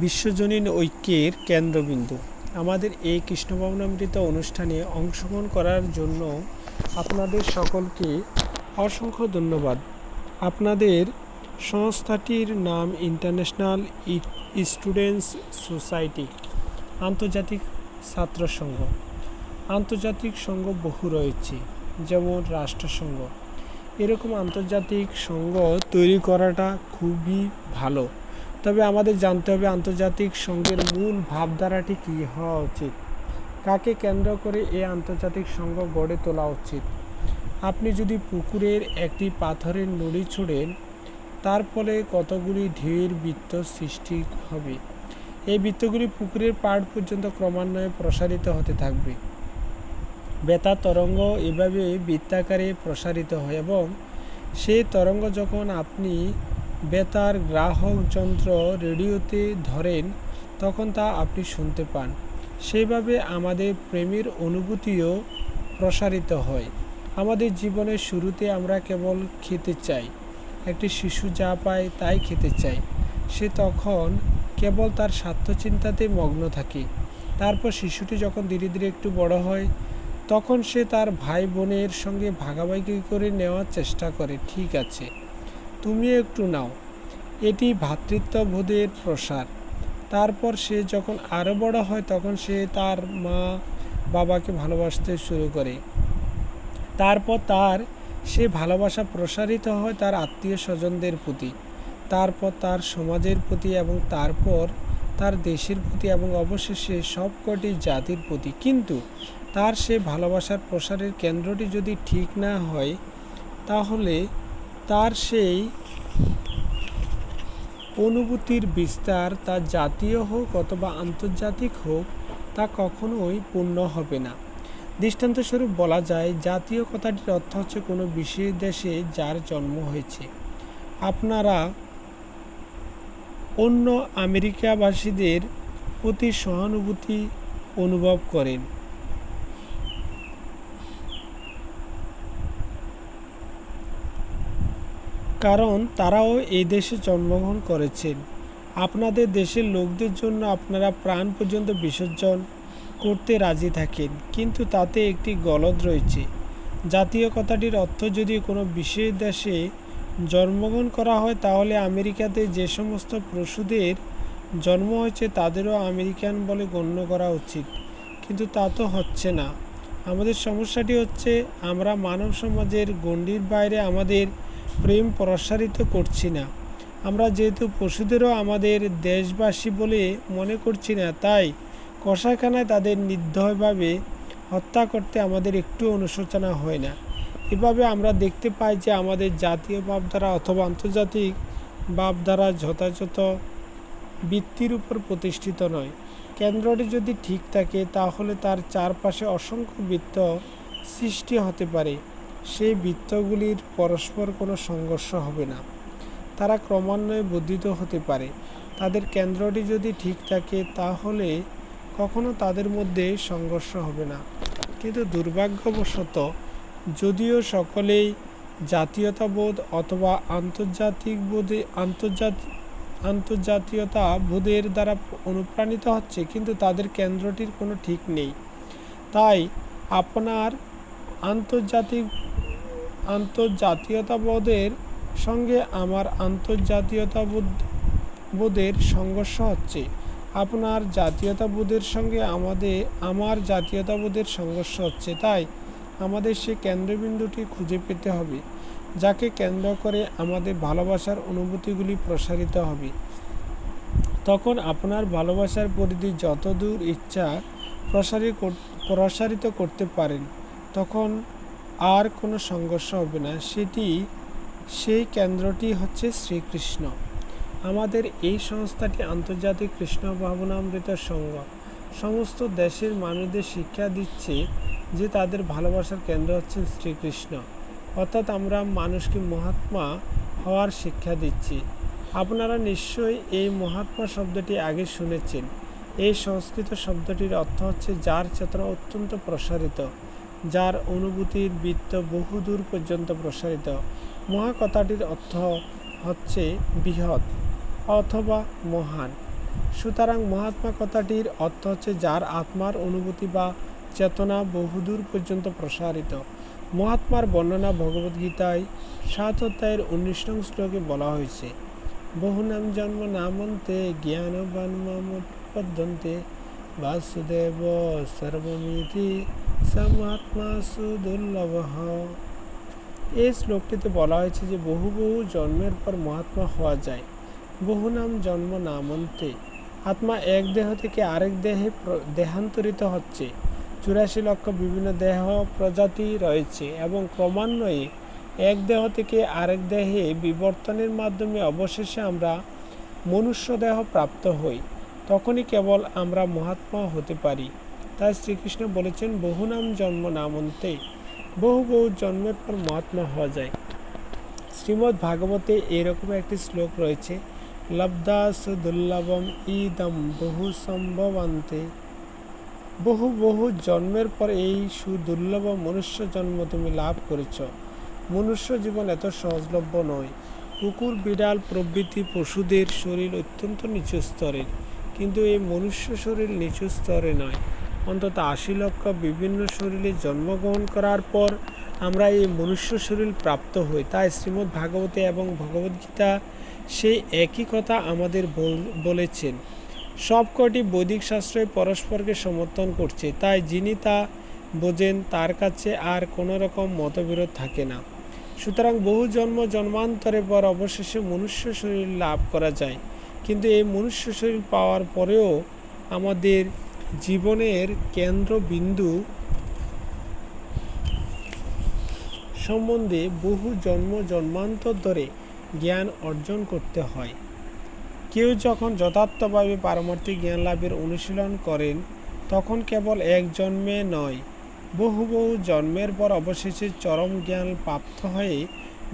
বিশ্বজনীন ঐক্যের কেন্দ্রবিন্দু। আমাদের এই কৃষ্ণভবনামৃত অনুষ্ঠানে অংশগ্রহণ করার জন্য আপনাদের সকলকে অসংখ্য ধন্যবাদ। আপনাদের সংস্থাটির নাম ইন্টারন্যাশনাল স্টুডেন্টস সোসাইটি, আন্তর্জাতিক ছাত্র সংঘ আন্তর্জাতিক সংঘ বহু রয়েছে, যেমন রাষ্ট্রসংঘ। এরকম আন্তর্জাতিক সংঘ তৈরি করাটা খুবই ভালো। তবে আমাদের জানতে হবে আন্তর্জাতিক সংঘের মূল ভাবধারাটি কী হওয়া উচিত। কাকে কেন্দ্র করে এই আন্তর্জাতিক সংঘ গড়ে তোলা উচিত? আপনি যদি পুকুরের একটি পাথরের নুড়ি ছোড়েন, তার ফলে কতগুলি ঢেউয়ের বৃত্ত সৃষ্টি হবে? এই বৃত্তগুলি পুকুরের পাড় পর্যন্ত ক্রমান্বয়ে প্রসারিত হতে থাকবে। বেতার তরঙ্গ এভাবে বৃত্তাকারে প্রসারিত হয় এবং সেই তরঙ্গ যখন আপনি বেতার গ্রাহক যন্ত্র রেডিওতে ধরেন, তখন তা আপনি শুনতে পান। সেইভাবে আমাদের প্রেমের অনুভূতিও প্রসারিত হয়। আমাদের জীবনের শুরুতে আমরা কেবল খেতে চাই। একটি শিশু যা পায় তাই খেতে চায় সে তখন কেবল তার স্বার্থচিন্তাতে মগ্ন থাকে। তারপর শিশুটি যখন ধীরে ধীরে একটু বড় হয়, তখন সে তার ভাই বোনের সঙ্গে ভাগাভাগি করে নেওয়ার চেষ্টা করে, ঠিক আছে তুমি একটু নাও। এটি ভ্রাতৃত্ববোধের প্রসার। তারপর সে যখন আরও বড় হয়, তখন সে তার মা বাবাকে ভালোবাসতে শুরু করে। তারপর তার সে ভালোবাসা প্রসারিত হয় তার আত্মীয় স্বজনদের প্রতি। তারপর তার সমাজের প্রতি এবং তারপর তার দেশের প্রতি এবং অবশেষে সবকটি জাতির প্রতি। কিন্তু তার সে ভালোবাসার প্রসারের কেন্দ্রটি যদি ঠিক না হয়, তাহলে তার সেই অনুভূতির বিস্তার তা জাতীয় হোক অথবা আন্তর্জাতিক হোক, তা কখনোই পূর্ণ হবে না। দৃষ্টান্তস্বরূপ বলা যায়, জাতীয় কথাটির অর্থ হচ্ছে কোনো বিশেষ দেশে যার জন্ম হয়েছে। আপনারা অন্য আমেরিকাবাসীদের প্রতি সহানুভূতি অনুভব করেন। কারণ তারাও এই দেশে জন্মগ্রহণ করেছেন। আপনাদের দেশের লোকদের জন্য আপনারা প্রাণ পর্যন্ত বিসর্জন করতে রাজি থাকেন, কিন্তু তাতে একটি গলদ রয়েছে। জাতীয় কথাটির অর্থ যদি কোনো বিশেষ দেশে জন্মগ্রহণ করা হয়, তাহলে আমেরিকাতে যে সমস্ত পশুদের জন্ম হয়েছে, তাদেরও আমেরিকান বলে গণ্য করা উচিত। কিন্তু তা তো হচ্ছে না। আমাদের সমস্যাটি হচ্ছে, আমরা মানব সমাজের গণ্ডির বাইরে আমাদের প্রেম প্রসারিত করছি না। আমরা যেহেতু পশুদেরও আমাদের দেশবাসী বলে মনে করছি না, তাই কষাখানায় তাদের নির্দয়ভাবে হত্যা করতে আমাদের একটু অনুশোচনা হয় না। এভাবে আমরা দেখতে পাই যে আমাদের জাতীয় ভাবধারা অথবা আন্তর্জাতিক ভাবধারা যথাযথ বৃত্তির উপর প্রতিষ্ঠিত নয়। কেন্দ্রটি যদি ঠিক থাকে, তাহলে তার চারপাশে অসংখ্য বৃত্ত সৃষ্টি হতে পারে। সেই বৃত্তগুলির পরস্পর কোনো সংঘর্ষ হবে না। তারা ক্রমান্বয়ে বর্ধিত হতে পারে। তাদের কেন্দ্রটি যদি ঠিক থাকে, তাহলে কখনো তাদের মধ্যে সংঘর্ষ হবে না। কিন্তু দুর্ভাগ্যবশত, যদিও সকলেই জাতীয়তাবোধ অথবা আন্তর্জাতিক বোধে আন্তর্জাতিক আন্তর্জাতীয়তা বোধের দ্বারা অনুপ্রাণিত হচ্ছে, কিন্তু তাদের কেন্দ্রটির কোনো ঠিক নেই। তাই, আপনার আন্তর্জাতিক আন্তর্জাতীয়তাবোধের সঙ্গে আমার আন্তর্জাতীয়তাবোধ, বোধের সংঘর্ষ হচ্ছে। আপনার জাতীয়তাবোধের সঙ্গে আমাদের, আমার জাতীয়তাবোধের সংঘর্ষ হচ্ছে। তাই আমাদের সে কেন্দ্রবিন্দুটি খুঁজে পেতে হবে, যাকে কেন্দ্র করে আমাদের ভালোবাসার অনুভূতিগুলি প্রসারিত হবে। তখন আপনার ভালোবাসার পরিধি যতদূর ইচ্ছা প্রসারিত প্রসারিত করতে পারেন। তখন আর কোনো সংঘর্ষ হবে না। সেটি, সেই কেন্দ্রটি হচ্ছে শ্রীকৃষ্ণ। আমাদের এই সংস্থাটি আন্তর্জাতিক কৃষ্ণ ভাবনামৃত সংঘ। সমস্ত দেশের মানুষদের শিক্ষা দিচ্ছে যে তাদের ভালোবাসার কেন্দ্র হচ্ছেন শ্রীকৃষ্ণ। অর্থাৎ আমরা মানুষকে মহাত্মা হওয়ার শিক্ষা দিচ্ছি। আপনারা নিশ্চয়ই এই মহাত্মা শব্দটি আগে শুনেছেন। এই সংস্কৃত শব্দটির অর্থ হচ্ছে যার চেতনা অত্যন্ত প্রসারিত। যার অনুভূতির বৃত্ত বহুদূর পর্যন্ত প্রসারিত। মহাকথাটির অর্থ হচ্ছে বৃহৎ অথবা মহান। সুতরাং মহাত্মা কথাটির অর্থ হচ্ছে যার আত্মার অনুভূতি বা চেতনা বহুদূর পর্যন্ত প্রসারিত। মহাত্মার বর্ণনা ভগবদ্গীতায় সাত অধ্যায়ের উনিশ নং শ্লোকে বলা হয়েছে বহু নাম জন্ম নামন্তে জ্ঞানবান মাম প্রপদ্যন্তে বাসুদেব সর্বমিতি সমহাত্মা সুদুর্লভ। এই শ্লোকটিতে বলা হয়েছে যে, বহু বহু জন্মের পর মহাত্মা হওয়া যায়। বহু নাম জন্ম নামন্তে। আত্মা এক দেহ থেকে আরেক দেহে দেহান্তরিত হচ্ছে। চুরাশি লক্ষ বিভিন্ন দেহ প্রজাতি রয়েছে এবং ক্রমান্বয়ে এক দেহ থেকে আরেক দেহে বিবর্তনের মাধ্যমে অবশেষে আমরা মনুষ্য দেহ প্রাপ্ত হই। তখনই কেবল আমরা মহাত্মা হতে পারি। তাই শ্রীকৃষ্ণ বলেছেন, বহু নাম জন্ম নামন্তে, বহু বহু জন্মের পর মহাত্মা হওয়া যায়। শ্রীমদ্ ভাগবতে এরকম একটি শ্লোক রয়েছে লব্ধাস দুর্লভম ইদম বহু সম্ভবান্তে, বহু বহু জন্মের পর এই সুদুর্লভ মনুষ্য জন্ম তুমি লাভ করেছ। মনুষ্য জীবন এত সহজলভ্য নয়। কুকুর, বিড়াল, প্রভৃতি পশুদের শরীর অত্যন্ত নিচু স্তরের, কিন্তু এই মনুষ্য শরীর নিচু স্তরে নয়। অন্তত আশি লক্ষ বিভিন্ন শরীরে জন্মগ্রহণ করার পর আমরা এই মনুষ্য শরীর প্রাপ্ত হই। তাই শ্রীমদ্ ভাগবতে এবং ভগবদ্গীতা সেই একই কথা আমাদের বল- বলেছেন। সবকটি বৈদিক শাস্ত্রই পরস্পরকে সমর্থন করছে, তাই যিনি তা বোঝেন তার কাছে আর কোনো রকম মতবিরোধ থাকে না। সুতরাং বহু জন্ম জন্মান্তরের পর অবশেষে মনুষ্য শরীর লাভ করা যায়। কিন্তু এই মনুষ্য শরীর পাওয়ার পরেও আমাদের জীবনের কেন্দ্রবিন্দু সম্বন্ধে বহু জন্ম জন্মান্তর ধরে জ্ঞান অর্জন করতে হয়। কেউ যখন যথার্থভাবে পারমার্থিক জ্ঞান লাভের অনুশীলন করেন, তখন কেবল এক জন্মে নয়, বহু বহু জন্মের পর অবশেষে চরম জ্ঞান প্রাপ্ত হয়ে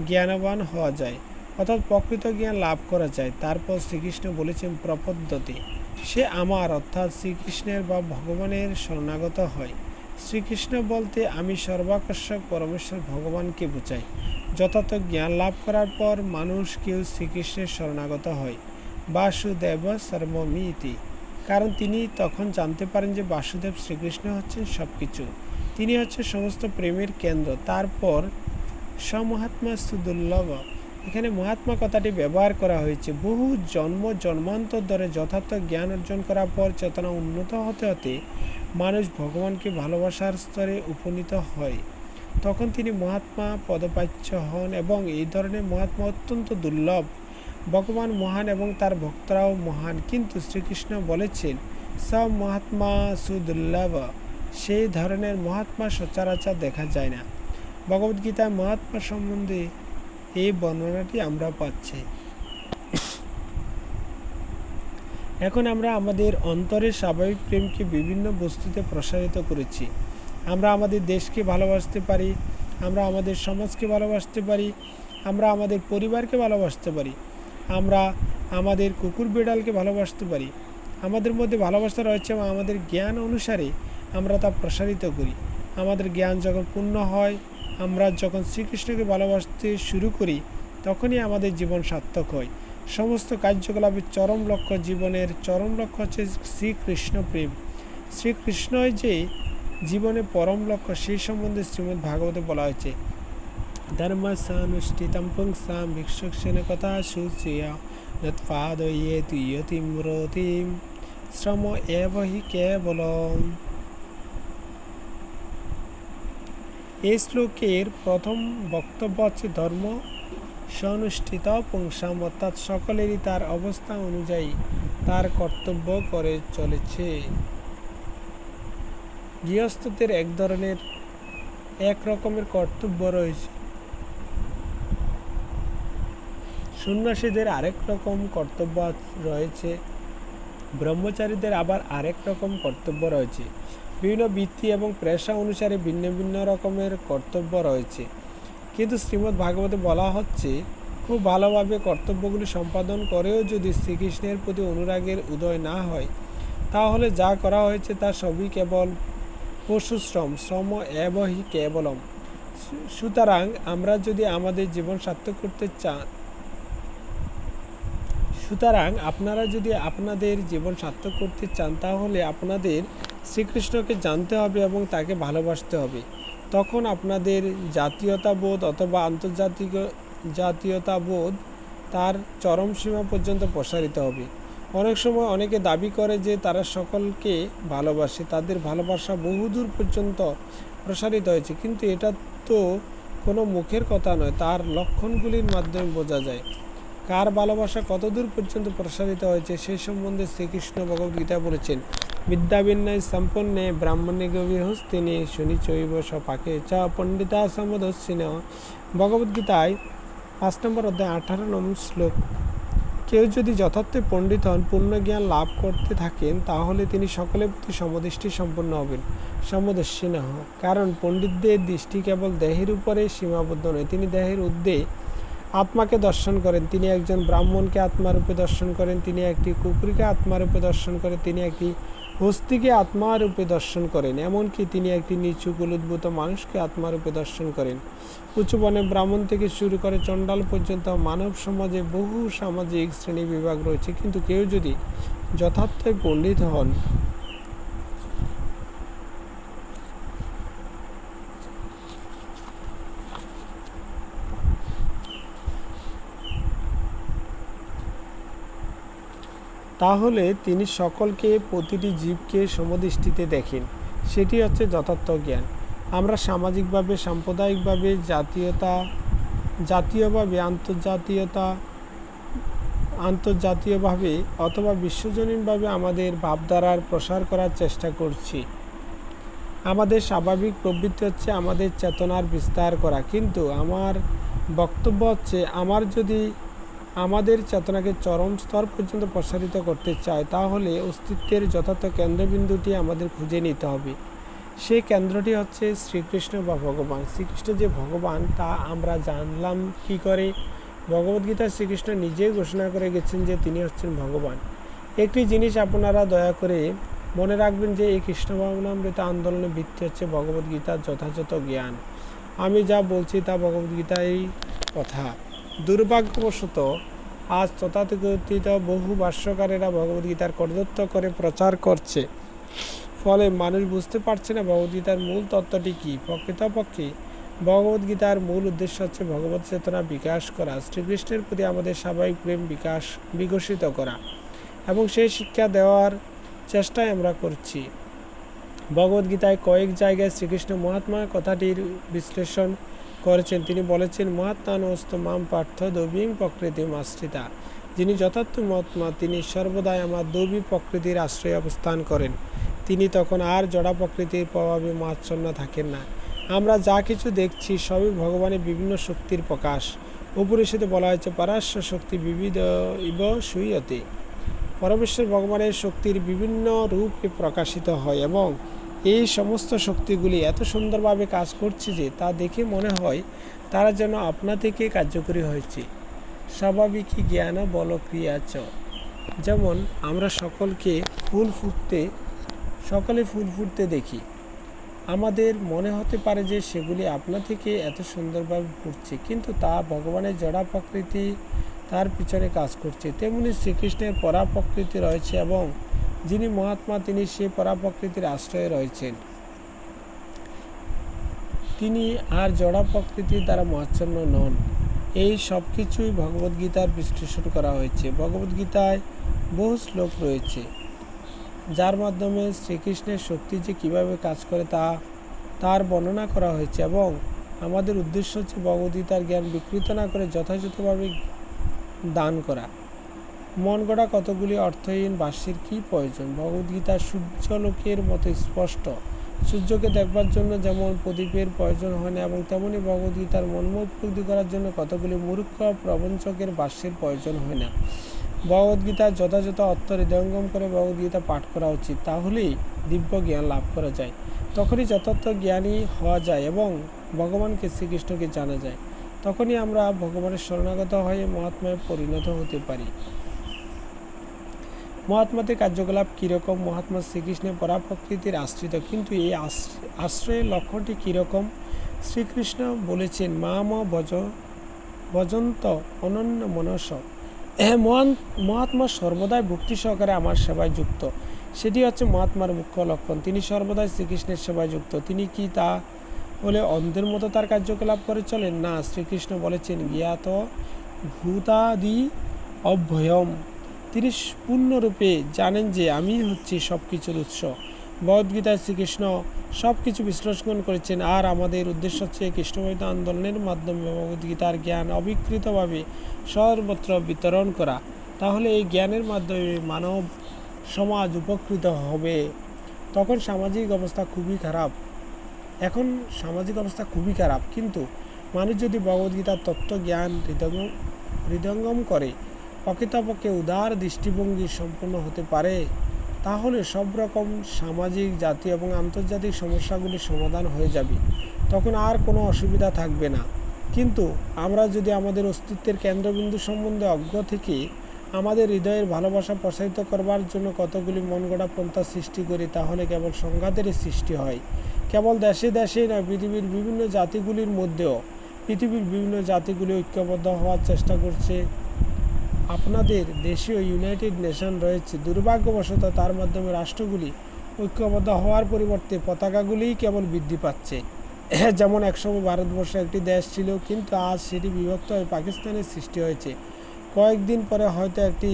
জ্ঞানবান হওয়া যায়, অর্থাৎ প্রকৃত জ্ঞান লাভ করা যায়, তারপর শ্রীকৃষ্ণ বলেছেন প্রপদ্যতে সে আমার, অর্থাৎ শ্রীকৃষ্ণের বা ভগবানের শরণাগত হয়। শ্রীকৃষ্ণ বলতে, আমি সর্বাকর্ষক পরমেশ্বর ভগবানকে বোঝাই। যথার্থ জ্ঞান লাভ করার পর মানুষ কেউ শ্রীকৃষ্ণের শরণাগত হয়। বাসুদেব সর্বমিতি। কারণ তিনি তখন জানতে পারেন যে বাসুদেব শ্রীকৃষ্ণ হচ্ছেন সব কিছু তিনি হচ্ছে সমস্ত প্রেমের কেন্দ্র। তারপর সমহাত্মা সুদুর্লভ এখানে মহাত্মা কথাটি ব্যবহার করা হয়েছে। বহু জন্ম জন্মান্তর ধরে যথার্থ জ্ঞান অর্জন করার পর চেতনা উন্নত হতে হতে মানুষ ভগবানকে ভালোবাসার স্তরে উপনীত হয়। তখন তিনি মহাত্মা পদপাচ্য হন এবং এই ধরনের মহাত্মা অত্যন্ত দুর্লভ। ভগবান মহান এবং তার ভক্তরাও মহান। কিন্তু শ্রীকৃষ্ণ বলেছেন, সব মহাত্মা সুদুর্লভ। সেই ধরনের মহাত্মা সচরাচর দেখা যায় না। ভগবদ্গীতায় মহাত্মা সম্বন্ধে এই বর্ণনাটি আমরা পাচ্ছি। এখন আমরা আমাদের অন্তরের স্বাভাবিক প্রেমকে বিভিন্ন বস্তুতে প্রসারিত করেছি। আমরা আমাদের দেশকে ভালোবাসতে পারি, আমরা আমাদের সমাজকে ভালোবাসতে পারি, আমরা আমাদের পরিবারকে ভালোবাসতে পারি, আমরা আমাদের কুকুর বিড়ালকে ভালোবাসতে পারি। আমাদের মধ্যে ভালোবাসা রয়েছে এবং আমাদের জ্ঞান অনুসারে আমরা তা প্রসারিত করি। আমাদের জ্ঞান যখন পূর্ণ হয় আমরা যখন শ্রীকৃষ্ণকে ভালোবাসতে শুরু করি, তখনই আমাদের জীবন সার্থক হয়। সমস্ত কার্যকলাপের চরম লক্ষ্য, জীবনের চরম লক্ষ্য হচ্ছে শ্রীকৃষ্ণ প্রেম। শ্রীকৃষ্ণই যে জীবনে পরম লক্ষ্য, সেই সম্বন্ধে শ্রীমদ্ ভাগবতে বলা হয়েছে, ধর্মসানুষ্ঠিতম পুংসাম ভিক্ষুক্ষেণ কথা শুচিয়া নৎপাদয়েতু ইয়তিম রতিম শ্রম এব হি কেবলম। এই শ্লোকের প্রথম বক্তব্য হচ্ছে ধর্ম সনুষ্ঠিত পুংসাম অর্থাৎ সকলেরই তার অবস্থা অনুযায়ী তার কর্তব্য করে চলেছে। গৃহস্থদের এক ধরনের এক রকমের কর্তব্য রয়েছে। সন্ন্যাসীদের আরেক রকম কর্তব্য রয়েছে। ব্রহ্মচারীদের আবার আরেক রকম কর্তব্য রয়েছে। বিভিন্ন বৃত্তি এবং পেশা অনুসারে ভিন্ন ভিন্ন রকমের কর্তব্য রয়েছে। কিন্তু শ্রীমদ্ ভাগবতে বলা হচ্ছে, খুব ভালোভাবে কর্তব্যগুলি সম্পাদন করেও যদি শ্রীকৃষ্ণের প্রতি অনুরাগের উদয় না হয়, তাহলে যা করা হয়েছে তা সবই কেবল পশুশ্রম শ্রম এবহি কেবলম। সুতরাং আমরা যদি আমাদের জীবন সার্থক করতে চা, সুতরাং আপনারা যদি আপনাদের জীবন সার্থক করতে চান, তাহলে আপনাদের শ্রীকৃষ্ণকে জানতে হবে এবং তাকে ভালোবাসতে হবে। তখন আপনাদের জাতীয়তাবোধ অথবা আন্তর্জাতিক জাতীয়তাবোধ তার চরম সীমা পর্যন্ত প্রসারিত হবে। অনেক সময় অনেকে দাবি করে যে তারা সকলকে ভালোবাসে, তাদের ভালোবাসা বহুদূর পর্যন্ত প্রসারিত হয়েছে। কিন্তু এটা তো কোনো মুখের কথা নয়, তার লক্ষণগুলির মাধ্যমে বোঝা যায়। কার ভালোবাসা কতদূর পর্যন্ত প্রসারিত হয়েছে সেই সম্বন্ধে শ্রীকৃষ্ণ ভগবদ্গীতা বলেছেন। সম্পন্নে ব্রাহ্মণে গভীরহস্তিনী শুনি চৈব সপাকে। চ পণ্ডিতা সমদস্যিন ভগবদ্গীতায় পাঁচ নম্বর অধ্যায়, আঠারো নম্বর শ্লোক। কেউ যদি যথার্থে পণ্ডিত হন, পূর্ণ জ্ঞান লাভ করতে থাকেন, তাহলে তিনি সকলের প্রতি সমদৃষ্টি সম্পন্ন হবেন। সমদস্যী না কারণ পণ্ডিতদের দৃষ্টি কেবল দেহের উপরে সীমাবদ্ধ নয়, তিনি দেহের ঊর্ধ্বে আত্মাকে দর্শন করেন। তিনি একজন ব্রাহ্মণকে আত্মারূপে দর্শন করেন, তিনি একটি কুকুরকে আত্মারূপে দর্শন করেন, তিনি একটি হস্তিকে আত্মারূপে দর্শন করেন, এমনকি তিনি একটি নিচু কুলুদ্ভূত মানুষকে আত্মারূপে দর্শন করেন। উঁচু বনে ব্রাহ্মণ থেকে শুরু করে চণ্ডাল পর্যন্ত মানব সমাজে বহু সামাজিক শ্রেণি বিভাগ রয়েছে, কিন্তু কেউ যদি যথার্থই পণ্ডিত হন তাহলে তিনি সকলকে প্রতিটি জীবকে সমদৃষ্টিতে দেখেন। সেটি হচ্ছে যথার্থ জ্ঞান। আমরা সামাজিকভাবে, সাম্প্রদায়িকভাবে, জাতীয়তা, জাতীয়ভাবে, আন্তর্জাতীয়তা, আন্তর্জাতীয়ভাবে অথবা বিশ্বজনীনভাবে আমাদের ভাবধারার প্রসার করার চেষ্টা করছি। আমাদের স্বাভাবিক প্রবৃত্তি হচ্ছে আমাদের চেতনার বিস্তার করা। কিন্তু আমার বক্তব্য হচ্ছে, আমার যদি আমাদের চেতনাকে চরম স্তর পর্যন্ত প্রসারিত করতে চায়, তাহলে অস্তিত্বের যথার্থ কেন্দ্রবিন্দুটি আমাদের খুঁজে নিতে হবে। সেই কেন্দ্রটি হচ্ছে শ্রীকৃষ্ণ বা ভগবান। শ্রীকৃষ্ণ যে ভগবান, তা আমরা জানলাম কি করে? ভগবদ্গীতা শ্রীকৃষ্ণ নিজেই ঘোষণা করে গেছেন যে তিনি হচ্ছেন ভগবান। একটি জিনিস আপনারা দয়া করে মনে রাখবেন যে এই কৃষ্ণ ভাবনামৃত আন্দোলনের ভিত্তি হচ্ছে ভগবদ্গীতার যথাযথ জ্ঞান। আমি যা বলছি তা ভগবদ্গীতাই কথা। দুর্ভাগ্যবশত আজ তথাকথিত বহু ভাষ্যকারেরা ভগবদ্গীতার কর্তৃত্ব করে প্রচার করছে। ফলে মানুষ বুঝতে পারছে না ভগবদ্গীতার মূল তত্ত্বটি কী। প্রকৃতপক্ষে ভগবদ্গীতার মূল উদ্দেশ্য হচ্ছে ভগবত চেতনা বিকাশ করা, শ্রীকৃষ্ণের প্রতি আমাদের স্বাভাবিক প্রেম বিকাশ, বিকশিত করা এবং সেই শিক্ষা দেওয়ার চেষ্টাই আমরা করছি। ভগবদ্গীতায় কয়েক জায়গায় শ্রীকৃষ্ণ মহাত্মা কথাটির বিশ্লেষণ করেছেন। তিনি বলেছেন মহাত্মানস্ত মাম পার্থ দবিং প্রকৃতি আশ্রিতা যিনি যথার্থ মহাত্মা তিনি সর্বদাই আমার দবি প্রকৃতির আশ্রয়ে অবস্থান করেন। তিনি তখন আর জড়া প্রকৃতির প্রভাবে মাচ্ছন্ন থাকেন না। আমরা যা কিছু দেখছি, সবই ভগবানের বিভিন্ন শক্তির প্রকাশ। উপনিষদে বলা হয়েছে পরাশ্য শক্তি বিবিধ ইব সুইয়তে পরমেশ্বর ভগবানের শক্তির বিভিন্ন রূপে প্রকাশিত হয় এবং এই সমস্ত শক্তিগুলি এত সুন্দরভাবে কাজ করছে যে তা দেখে মনে হয় তারা যেন আপনা থেকে কার্যকরী হয়েছে। স্বাভাবিকই জ্ঞান বল ক্রিয়া চ। যেমন আমরা সকলকে ফুল ফুটতে, সকলে ফুল ফুটতে দেখি। আমাদের মনে হতে পারে যে সেগুলি আপনা থেকে এত সুন্দরভাবে ফুটছে, কিন্তু তা ভগবানের জড়া প্রকৃতি তার পিছনে কাজ করছে। তেমনি শ্রীকৃষ্ণের পরা প্রকৃতি রয়েছে এবং যিনি মহাত্মা, তিনি সে পরাপ্রকৃতির আশ্রয়ে রয়েছেন। তিনি আর জড়া প্রকৃতির দ্বারা মহাচ্ছন্ন নন। এই সব কিছুই ভগবদ্গীতার বিশ্লেষণ করা হয়েছে। ভগবদ্গীতায় বহু শ্লোক রয়েছে, যার মাধ্যমে শ্রীকৃষ্ণের শক্তি যে কীভাবে কাজ করে তা, তার বর্ণনা করা হয়েছে এবং আমাদের উদ্দেশ্য হচ্ছে ভগবদ্গীতার জ্ঞান বিকৃত না করে যথাযথভাবে দান করা। মন গড়া কতগুলি অর্থহীন বাস্যের কী প্রয়োজন? ভগবদ্গীতা সূর্যলোকের মতো স্পষ্ট। সূর্যকে দেখবার জন্য যেমন প্রদীপের প্রয়োজন হয় না, এবং তেমনি ভগবদ্গীতার মনমুগ্ধি করার জন্য কতগুলি মূর্খ প্রবঞ্চকের বাস্যের প্রয়োজন হয় না। ভগবদ্গীতার যথাযথ অর্থ হৃদয়ঙ্গম করে ভগবদ্গীতা পাঠ করা উচিত, তাহলেই দিব্য জ্ঞান লাভ করা যায়। তখনই যথার্থ জ্ঞানী হওয়া যায় এবং ভগবানকে শ্রীকৃষ্ণকে জানা যায়। তখনই আমরা ভগবানের শরণাগত হয়ে মহাত্মায় পরিণত হতে পারি। মহাত্মাদের কার্যকলাপ কীরকম? মহাত্মা শ্রীকৃষ্ণের পরাপ্রকৃতির আশ্রিত। কিন্তু এই আশ্রয়ের লক্ষণটি কীরকম? শ্রীকৃষ্ণ বলেছেন মা ভজ ভজন্ত অনন্য মনস। মহান, মহাত্মা সর্বদাই ভক্তি সহকারে আমার সেবায় যুক্ত। সেটি হচ্ছে মহাত্মার মুখ্য লক্ষণ। তিনি সর্বদাই শ্রীকৃষ্ণের সেবায় যুক্ত। তিনি কি তা বলে অন্ধের মতো তার কার্যকলাপ করে চলেন? না, শ্রীকৃষ্ণ বলেছেন, জ্ঞাত ভূতাদি অভয়ম তিনি পূর্ণরূপে জানেন যে আমি হচ্ছি সব কিছুর উৎস। ভগবদ্গীতায় শ্রীকৃষ্ণ সব কিছু বিশ্লেষণ করেছেন আর আমাদের উদ্দেশ্য হচ্ছে কৃষ্ণবৈত আন্দোলনের মাধ্যমে ভগবদ্গীতার জ্ঞান অবিকৃতভাবে সর্বত্র বিতরণ করা। তাহলে এই জ্ঞানের মাধ্যমে মানব সমাজ উপকৃত হবে। তখন সামাজিক অবস্থা খুবই খারাপ। এখন সামাজিক অবস্থা খুবই খারাপ। কিন্তু মানুষ যদি ভগবদ্গীতার তত্ত্ব জ্ঞান হৃদয়ঙ্গম হৃদয়ঙ্গম করে প্রকৃতপক্ষে উদার দৃষ্টিভঙ্গি সম্পন্ন হতে পারে, তাহলে সব রকম সামাজিক, জাতীয় এবং আন্তর্জাতিক সমস্যাগুলি সমাধান হয়ে যাবে। তখন আর কোনো অসুবিধা থাকবে না। কিন্তু আমরা যদি আমাদের অস্তিত্বের কেন্দ্রবিন্দু সম্বন্ধে অজ্ঞ থেকে আমাদের হৃদয়ের ভালোবাসা প্রসারিত করবার জন্য কতগুলি মন গড়া পন্থা সৃষ্টি করি, তাহলে কেবল সংঘাতেরই সৃষ্টি হয়। কেবল দেশে দেশে নয়, পৃথিবীর বিভিন্ন জাতিগুলির মধ্যেও, পৃথিবীর বিভিন্ন জাতিগুলি ঐক্যবদ্ধ হওয়ার চেষ্টা করছে। আপনাদের দেশীয় ইউনাইটেড নেশন রয়েছে। দুর্ভাগ্যবশত তার মাধ্যমে রাষ্ট্রগুলি ঐক্যবদ্ধ হওয়ার পরিবর্তে পতাকাগুলিই কেবল বৃদ্ধি পাচ্ছে। যেমন একসময় ভারতবর্ষ একটি দেশ ছিল, কিন্তু আজ সেটি বিভক্ত হয়ে পাকিস্তানের সৃষ্টি হয়েছে। কয়েকদিন পরে হয়তো একটি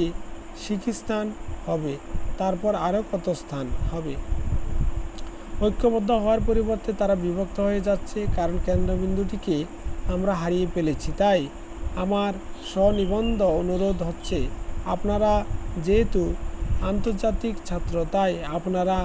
শিখিস্তান হবে, তারপর আরও কত স্থান হবে? ঐক্যবদ্ধ হওয়ার পরিবর্তে তারা বিভক্ত হয়ে যাচ্ছে, কারণ কেন্দ্রবিন্দুটিকে আমরা হারিয়ে ফেলেছি, তাই আমার স্বনিবন্ধ অনুরোধ হচ্ছে, আপনারা যেহেতু আন্তর্জাতিক ছাত্র, তাই আপনারা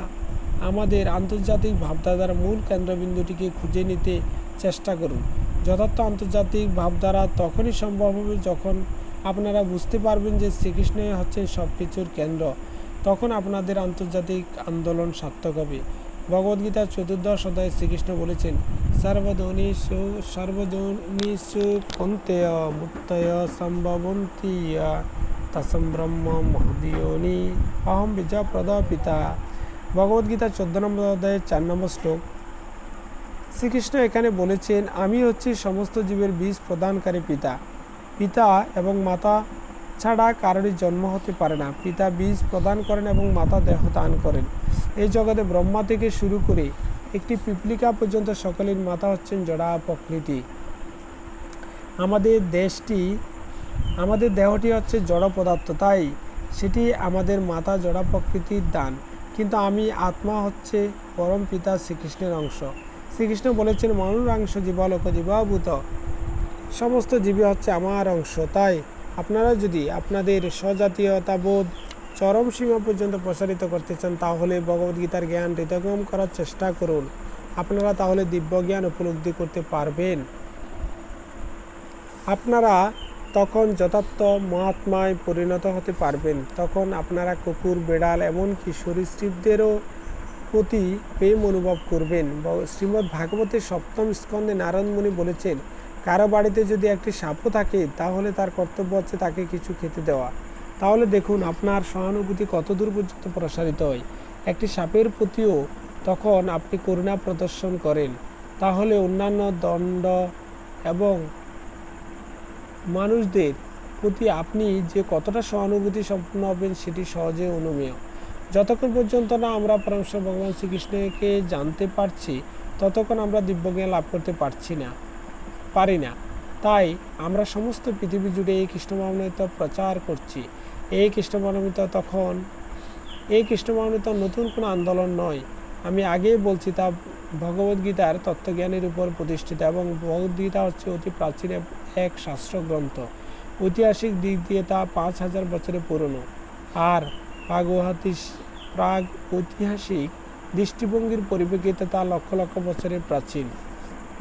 আমাদের আন্তর্জাতিক ভাবধারার মূল কেন্দ্রবিন্দুটিকে খুঁজে নিতে চেষ্টা করুন। যথার্থ আন্তর্জাতিক ভাবধারা তখনই সম্ভব হবে যখন আপনারা বুঝতে পারবেন যে শ্রীকৃষ্ণই হচ্ছেন সব কিছুর কেন্দ্র। তখন আপনাদের আন্তর্জাতিক আন্দোলন সার্থক হবে। ভগবদ্গীতার চতুর্দশ অধ্যায়ে শ্রীকৃষ্ণ বলেছেন সর্বধনীষু সর্বজনীষু কন্তেয় মুক্তয় সম্ভবন্তি তসম ব্রহ্ম মহদীয়নি অহম বিজয় পিতা ভগবদ্গীতার চোদ্দ নম্বর অধ্যায়ের চার নম্বর শ্লোক। শ্রীকৃষ্ণ এখানে বলেছেন, আমি হচ্ছি সমস্ত জীবের বীজ প্রদানকারী পিতা। পিতা এবং মাতা ছাড়া কারোরই জন্ম হতে পারে না। পিতা বীজ প্রদান করেন এবং মাতা দেহ দান করেন। এই জগতে ব্রহ্মা থেকে শুরু করে একটি পিপলিকা পর্যন্ত সকলের মাতা হচ্ছেন জড়া প্রকৃতি। আমাদের দেশটি, আমাদের দেহটি হচ্ছে জড় পদার্থ, তাই সেটি আমাদের মাতা জড়া প্রকৃতির দান। কিন্তু আমি আত্মা হচ্ছে পরম পিতা শ্রীকৃষ্ণের অংশ। শ্রীকৃষ্ণ বলেছেন, মনুরাংশ জীবালোক জীবাভূত। সমস্ত জীবী হচ্ছে আমার অংশ। তাই আপনারা যদি আপনাদের স্বজাতীয়তাবোধ চরম সীমা পর্যন্ত প্রসারিত করতে চান, তাহলে ভগবদ্গীতার জ্ঞান হৃদয়গম করার চেষ্টা করুন। আপনারা তাহলে দিব্য জ্ঞান উপলব্ধি করতে পারবেন। আপনারা তখন যথার্থ মহাত্মায় পরিণত হতে পারবেন। তখন আপনারা কুকুর, বেড়াল, এমনকি সরীসৃপদেরও প্রতি প্রেম অনুভব করবেন। শ্রীমদ্ ভাগবতের সপ্তম স্কন্ধে নারায়ণমণি বলেছেন, কারও বাড়িতে যদি একটি সাপও থাকে, তাহলে তার কর্তব্য হচ্ছে তাকে কিছু খেতে দেওয়া। তাহলে দেখুন, আপনার সহানুভূতি কত দূর পর্যন্ত প্রসারিত হয়। একটি সাপের প্রতিও তখন আপনি করুণা প্রদর্শন করেন। তাহলে অন্যান্য দণ্ড এবং মানুষদের প্রতি আপনি যে কতটা সহানুভূতি সম্পূর্ণ হবেন, সেটি সহজে অনুমেয়। যতক্ষণ পর্যন্ত না আমরা পরামর্শ ভগবান শ্রীকৃষ্ণকে জানতে পারছি, ততক্ষণ আমরা দিব্যজ্ঞান লাভ করতে পারছি না, পারি না। তাই আমরা সমস্ত পৃথিবী জুড়ে এই কৃষ্ণমানবিত প্রচার করছি। এই কৃষ্ণমানবিত তখন, এই কৃষ্ণমানবিত নতুন কোনো আন্দোলন নয়। আমি আগেই বলছি তা ভগবদ্গীতার তত্ত্বজ্ঞানের উপর প্রতিষ্ঠিত এবং ভগবদ্গীতা হচ্ছে অতি প্রাচীন এক শাস্ত্র গ্রন্থ। ঐতিহাসিক দিক দিয়ে তা পাঁচ হাজার বছরের পুরনো। আর প্রাগহাতি প্রাগ ঐতিহাসিক দৃষ্টিভঙ্গির পরিপ্রেক্ষিতে তা লক্ষ লক্ষ বছরের প্রাচীন।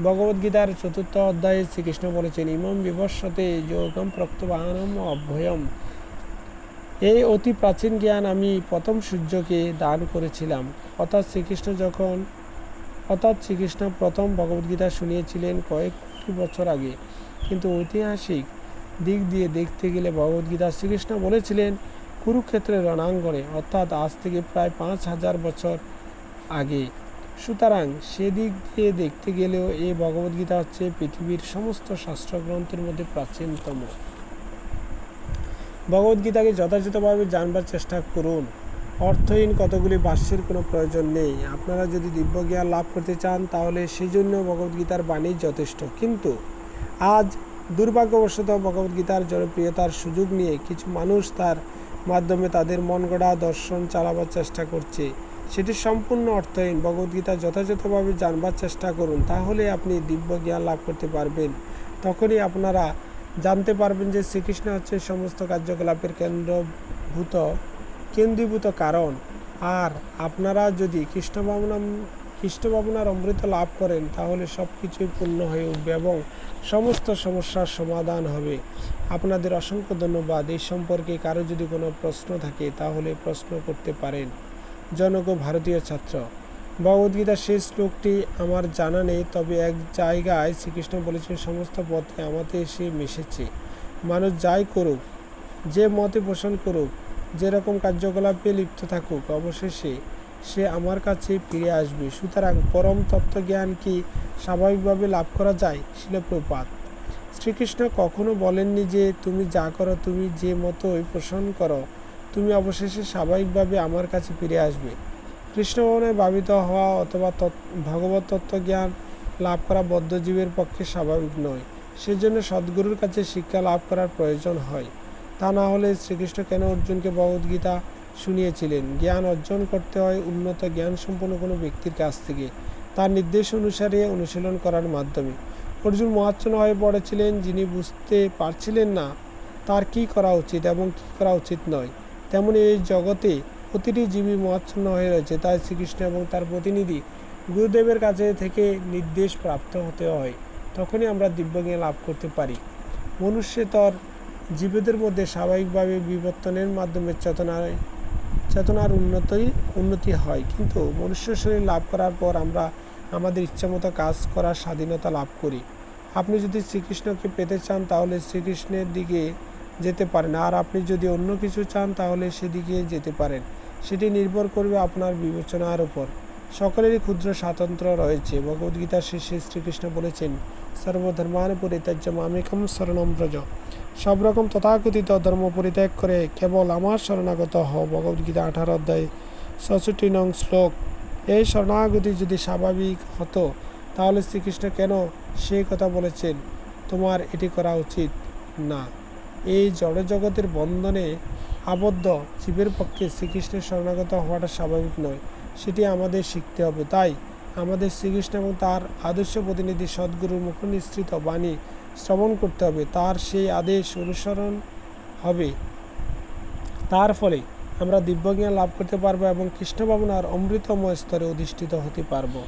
ভগবদ্গীতার চতুর্থ অধ্যায়ে শ্রীকৃষ্ণ বলেছেন, ইমম বিবস্বতে যোগম প্রক্তবানম অভয়ম এই অতি প্রাচীন জ্ঞান আমি প্রথম সূর্যকে দান করেছিলাম। অর্থাৎ শ্রীকৃষ্ণ যখন, অর্থাৎ শ্রীকৃষ্ণ প্রথম ভগবদ্গীতা শুনিয়েছিলেন কয়েকটি বছর আগে। কিন্তু ঐতিহাসিক দিক দিয়ে দেখতে গেলে ভগবদ্গীতা শ্রীকৃষ্ণ বলেছিলেন কুরুক্ষেত্রের রণাঙ্গনে অর্থাৎ আজ থেকে প্রায় পাঁচ হাজার বছর আগে। সুতরাং সেদিক দিয়ে দেখতে গেলেও এই ভগবদ্গীতা হচ্ছে পৃথিবীর সমস্ত শাস্ত্রগ্রন্থের মধ্যে প্রাচীনতম। ভগবদ্গীতাকে যথাযথভাবে জানবার চেষ্টা করুন। অর্থহীন কতগুলি বাস্যের কোনো প্রয়োজন নেই। আপনারা যদি দিব্য জ্ঞান লাভ করতে চান, তাহলে সেই জন্য ভগবদ্গীতার বাণী যথেষ্ট। কিন্তু আজ দুর্ভাগ্যবশত ভগবদ্গীতার জনপ্রিয়তার সুযোগ নিয়ে কিছু মানুষ তার মাধ্যমে তাদের মন গড়া দর্শন চালাবার চেষ্টা করছে। সেটি সম্পূর্ণ অর্থহীন। ভগবদ্গীতা যথাযথভাবে জানবার চেষ্টা করুন, তাহলে আপনি দিব্য জ্ঞান লাভ করতে পারবেন। তখনই আপনারা জানতে পারবেন যে শ্রীকৃষ্ণ হচ্ছে সমস্ত কার্যকলাপের কেন্দ্রভূত, কেন্দ্রীভূত কারণ। আর আপনারা যদি কৃষ্ণ ভাবনা কৃষ্ণ ভাবনার অমৃত লাভ করেন, তাহলে সব কিছুই পূর্ণ হয়ে উঠবে এবং সমস্ত সমস্যার সমাধান হবে। আপনাদের অসংখ্য ধন্যবাদ। এই সম্পর্কে কারও যদি কোনো প্রশ্ন থাকে, তাহলে প্রশ্ন করতে পারেন। জনক ভারতীয় ছাত্র ভগবদ্গীতার শেষ শ্লোকটি আমার জানা নেই, তবে এক জায়গায় শ্রীকৃষ্ণ বলেছেন, সমস্ত পথে আমাতে এসে মিশেছে। মানুষ যাই করুক, যে মতে পোষণ করুক, যেরকম কার্যকলাপে লিপ্ত থাকুক, অবশেষে সে আমার কাছে ফিরে আসবে। সুতরাং পরম তত্ত্বজ্ঞান কি স্বাভাবিকভাবে লাভ করা যায়? শিলপ্রপাত। শ্রীকৃষ্ণ কখনো বলেননি যে, তুমি যা করো, তুমি যে মতোই পোষণ করো, তুমি অবশেষে স্বাভাবিকভাবে আমার কাছে ফিরে আসবে। কৃষ্ণ ভবনে ভাবিত হওয়া অথবা ভগবত তত্ত্বজ্ঞান লাভ করা বদ্ধজীবের পক্ষে স্বাভাবিক নয়। সেজন্য সদ্গুরুর কাছে শিক্ষা লাভ করার প্রয়োজন হয়। তা না হলে শ্রীকৃষ্ণ কেন অর্জুনকে ভগবদ্গীতা শুনিয়েছিলেন? জ্ঞান অর্জন করতে হয় উন্নত জ্ঞান সম্পন্ন কোনো ব্যক্তির কাছ থেকে। তার নির্দেশ অনুসারে অনুশীলন করার মাধ্যমে। অর্জুন মহাচ্ছন্ন হয়ে পড়েছিলেন, যিনি বুঝতে পারছিলেন না তার কি করা উচিত এবং কি করা উচিত নয়। তেমনি এই জগতে প্রতিটি জীবী মহাচ্ছন্ন হয়ে রয়েছে, তাই শ্রীকৃষ্ণ এবং তার প্রতিনিধি গুরুদেবের কাছে থেকে নির্দেশ প্রাপ্ত হতে হয়, তখনই আমরা দিব্যজ্ঞান লাভ করতে পারি। মনুষ্যতর জীবেদের মধ্যে স্বাভাবিকভাবে বিবর্তনের মাধ্যমে চেতনায়, চেতনার উন্নতি উন্নতি হয়, কিন্তু মনুষ্য শরীর লাভ করার পর আমরা আমাদের ইচ্ছামতো কাজ করার স্বাধীনতা লাভ করি। আপনি যদি শ্রীকৃষ্ণকে পেতে চান, তাহলে শ্রীকৃষ্ণের দিকে যেতে পারেন, আর আপনি যদি অন্য কিছু চান, তাহলে সেদিকে যেতে পারেন। সেটি নির্ভর করবে আপনার বিবেচনার উপর। সকলেরই ক্ষুদ্র স্বাতন্ত্র্য রয়েছে। ভগবদ্গীতার শেষে শ্রীকৃষ্ণ বলেছেন সর্বধর্মান পরিত্যাজ্য মামিকম শরণম ব্রজ। সব রকম তথাকথিত ধর্ম পরিত্যাগ করে কেবল আমার শরণাগত হও। ভগবদ্গীতা আঠারো অধ্যায় ছষট্টি নং শ্লোক। এই শরণাগতি যদি স্বাভাবিক হতো, তাহলে শ্রীকৃষ্ণ কেন সেই কথা বলেছেন? তোমার এটি করা উচিত না। এই জড়জগতের বন্ধনে আবদ্ধ জীবের পক্ষে শ্রীকৃষ্ণের শরণাগত হওয়াটা স্বাভাবিক নয়। সেটি আমাদের শিখতে হবে। তাই আমাদের শ্রীকৃষ্ণ এবং তার আদর্শ প্রতিনিধি সদ্গুরুর মুখ নিঃসৃত বাণী শ্রবণ করতে হবে। তার সেই আদেশ অনুসরণ হবে। তার ফলে আমরা দিব্যজ্ঞান লাভ করতে পারব এবং কৃষ্ণ ভাবনার অমৃতময় স্তরে অধিষ্ঠিত হতে পারব।